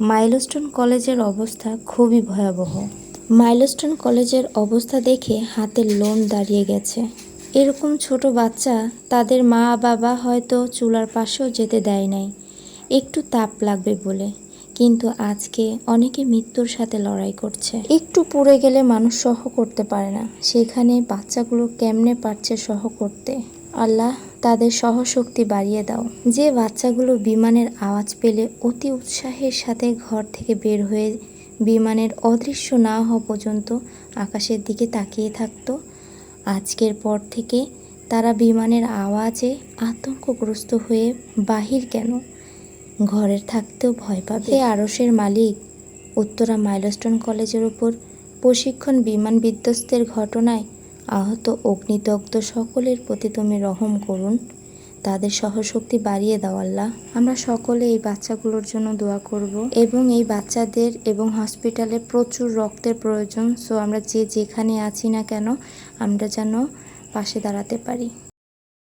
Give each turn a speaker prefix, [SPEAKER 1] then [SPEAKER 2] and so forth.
[SPEAKER 1] Milestone কলেজের অবস্থা খুবই ভয়াবহ। মাইলস্টোন কলেজের অবস্থা দেখে হাতের লোম দাঁড়িয়ে গেছে। এরকম ছোট বাচ্চা তাদের মা বাবা হয়তো চুলার পাশেও যেতে দেয় নাই। একটু তাপ লাগবে বলে। কিন্তু আজকে অনেকে মৃত্যুর সাথে লড়াই করছে। একটু পুড়ে গেলে মানুষ সহ করতে পারে না। সেখানে বাচ্চাগুলো কেমনে পারছে সহ করতে? আল্লাহ তাদের সহশক্তি বাড়িয়ে দাও। যে বাচ্চাগুলো বিমানের আওয়াজ পেলে অতি উৎসাহের সাথে ঘর থেকে বের হয়ে বিমানের অদৃশ্য না হওয়া পর্যন্ত আকাশের দিকে তাকিয়ে থাকতো। আজকের পর থেকে তারা বিমানের আওয়াজে আতঙ্কগ্রস্ত হয়ে বাহির কেন? ঘরের থাকতেও ভয় পাবে। আরসের মালিক। উত্তরা মাইলস্টোন কলেজের ওপর প্রশিক্ষণ বিমান বিধ্বস্তের ঘটনায় আহত অগ্নিদগ্ধ সকলের প্রতি তুমি রহম করুন। তাদের সহশক্তি বাড়িয়ে দাও আল্লাহ। আমরা সকলে এই বাচ্চাগুলোর জন্য দোয়া করব। এবং এই বাচ্চাদের এবং হসপিটালে প্রচুর রক্তের প্রয়োজন। সো আমরা যে যেখানে আছি না কেন, আমরা যেন পাশে দাঁড়াতে পারি।